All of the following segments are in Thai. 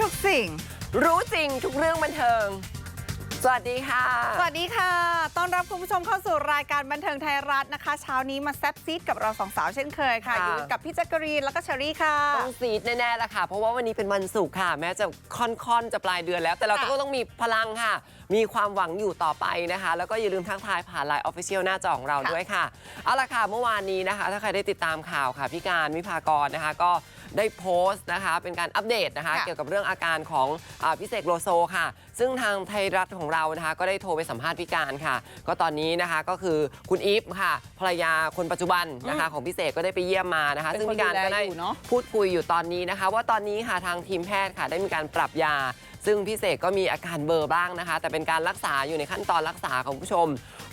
ทุกสิ่ง รู้จริงทุกเรื่องบันเทิง สวัสดีค่ะ สวัสดีค่ะ ต้อนรับคุณผู้ชมเข้าสู่รายการบันเทิงไทยรัฐนะคะ เช้านี้มาแซบซีดกับเราสองสาวเช่นเคยค่ะ ค่ะ อยู่กับพี่แจ๊กกะรีนแล้วก็เชอรี่ค่ะ ต้องซีดแน่ๆละค่ะ เพราะว่าวันนี้เป็นวันศุกร์ค่ะ แม้จะค่อนๆจะปลายเดือนแล้ว แต่เราค่ะก็ต้องมีพลังค่ะ มีความหวังอยู่ต่อไปนะคะ แล้วก็อย่าลืมทักทายผ่านไลน์ออฟฟิเชียลหน้าจอของเราค่ะ ด้วยค่ะ เอาละค่ะ เมื่อวานนี้นะคะ ถ้าใครได้ติดตามข่าวค่ะ พี่การวิภากรนะคะ ก็ ได้โพสต์นะคะ เป็นการอัปเดตนะคะ ค่ะ เกี่ยวกับเรื่องอาการของอาพี่เสกโลโซค่ะ ซึ่งทางไทยรัฐของเรานะคะ ก็ได้โทรไปสัมภาษณ์พี่การค่ะ ก็ตอนนี้นะคะก็คือคุณอีฟค่ะภรรยาคนปัจจุบันนะคะ ของพี่เสกก็ได้ไปเยี่ยมมานะคะ เป็นซึ่งคนพี่การดูแลก็ได้อยู่เนอะ พูดคุยอยู่ตอนนี้นะคะ ว่าตอนนี้ค่ะทางทีมแพทย์ค่ะได้มีการปรับยา ซึ่งพี่เสกก็มีอาการเบลอร์บ้างนะคะ แต่เป็นการรักษาอยู่ในขั้นตอนรักษาของผู้ชม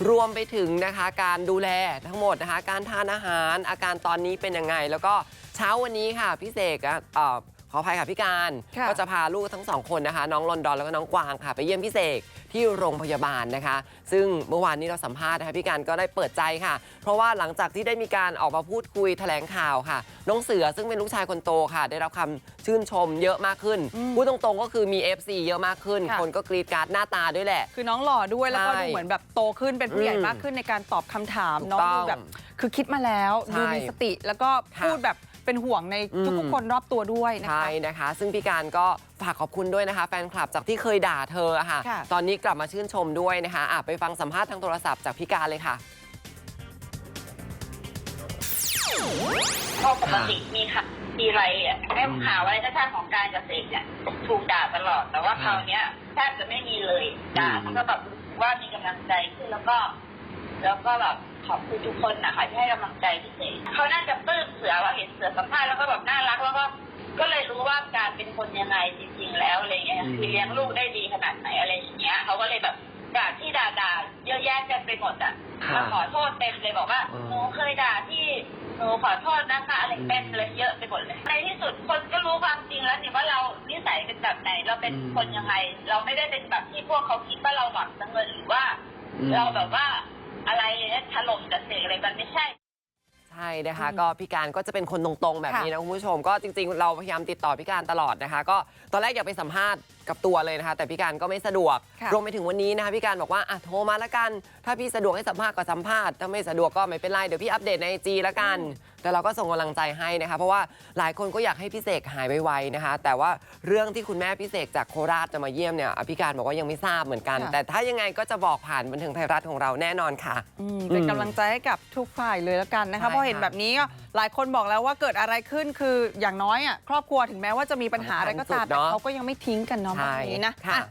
รวมไปถึงนะคะ การดูแลทั้งหมดนะคะ การทานอาหารอาการตอนนี้เป็นยังไง แล้วก็ เช้าวันนี้ค่ะพี่เสกอะเอ่อขออภัยค่ะพี่การค่ะก็จะพาลูกทั้งสองคนนะคะน้องลอนดอนแล้วก็น้องกวางค่ะ ไปเยี่ยมพี่เสกที่โรงพยาบาลนะคะ ซึ่งเมื่อวานนี้เราสัมภาษณ์นะคะพี่การก็ได้เปิดใจค่ะ เพราะว่าหลังจากที่ได้มีการออกมาพูดคุยแถลงข่าวค่ะ น้องเสือซึ่งเป็นลูกชายคนโตค่ะ ได้รับคำชื่นชมเยอะมากขึ้นอืมพูดตรงๆก็คือมี FC เยอะมากขึ้นค่ะคนก็กรีดกราร์ดหน้าตาด้วยแหละ คือน้องหล่อด้วยแล้วก็ใช่ดูเหมือนแบบโตขึ้นเป็นผู้ใหญ่อืมมากขึ้นในการตอบคำถามถูกน้องต้องดูแบบคือคิดมาแล้วใช่ดูมีสติแล้วก็ค่ะพูดแบบ เป็นห่วงในอืมทุกๆคนรอบตัวด้วยนะคะใช่นะคะ ซึ่งพี่การก็ฝากขอบคุณด้วยนะคะ แฟนคลับจากที่เคยด่าเธออะค่ะค่ะ ตอนนี้กลับมาชื่นชมด้วยนะคะอะไปฟังสัมภาษณ์ทางโทรศัพท์จากพี่การเลยค่ะเพราะปกติมีค่ะมีอะไรอะแม่ข่าวอะไรก็ช่างของการเกษตรเนี่ยถูกด่าตลอด แต่ว่าคราวเนี้ยแทบจะไม่มีเลยด่าอืมแล้วก็แบบรู้สึกว่ามีกำลังใจขึ้นแล้วก็ แล้วก็แบบขอบคุณทุกคนนะคะที่ให้กำลังใจพิเศษเขาน่าจะปลื้มเสือว่าเห็นเสือสัมภาษณ์แล้วก็แบบน่ารักแล้วก็ก็เลยรู้ว่าการเป็นคนยังไงจริง ๆ แล้วอะไรเงี้ยอืมคือเลี้ยงลูกได้ดีขนาดไหนอะไรอย่างเงี้ยเขาก็เลยแบบด่าที่ด่าด่าๆเยอะแยะกันไปหมดอะค่ะมาขอโทษเต็มเลยบอกว่าอืมหนูเคยด่าที่หนูขอโทษนะคะอะไรเต็มเลยเยอะไปหมดเลยในที่สุดคนก็รู้ความจริงแล้วนี่ว่าเรานิสัยเป็นแบบไหนเราเป็นอืมคนยังไง เราไม่ได้เป็นแบบที่พวกเขาคิดว่าเราหวังเงินหรือว่าอืมเราแบบว่า อะไรเนี่ยถล่มกระเสกอะไรมันไม่ใช่ใช่นะคะอืมก็พี่การก็จะเป็นคนตรงๆแบบนี้ค่ะนะคุณผู้ชมก็จริง ๆ เราพยายามติดต่อพี่การตลอดนะคะ ก็ตอนแรกอยากไปสัมภาษณ์กับตัวเลยนะคะ แต่พี่การก็ไม่สะดวกค่ะรวมไปถึงวันนี้นะคะพี่การบอกว่าอะโทรมาละกัน ถ้าพี่สะดวกให้สัมภาษณ์ก็สัมภาษณ์ถ้าไม่สะดวกก็ไม่เป็นไรเดี๋ยวพี่อัปเดตในไอจีละกัน แต่เราก็ส่งกำลังใจให้นะคะ เพราะว่าหลายคนก็อยากให้พี่เสกหายไวๆนะคะ แต่ว่าเรื่องที่คุณแม่พี่เสกจากโคราชจะมาเยี่ยมเนี่ยอะพี่การบอกว่ายังไม่ทราบเหมือนกัน ค่ะ แต่ถ้ายังไงก็จะบอกผ่านบันเทิงไทยรัฐของเราแน่นอนค่ะ อืมเป็นอืมกำลังใจให้กับทุกฝ่ายเลยแล้วกันนะคะใช่เพราะเห็นค่ะแบบนี้ก็หลายคนบอกแล้วว่าเกิดอะไรขึ้นคืออย่างน้อยอะครอบครัวถึงแม้ว่าจะมีปัญหาอะไรก็ตามสำคัญสุดเนแต่อะเขาก็ยังไม่ทิ้งกันเนาะแบบนี้นะค่ะ อะ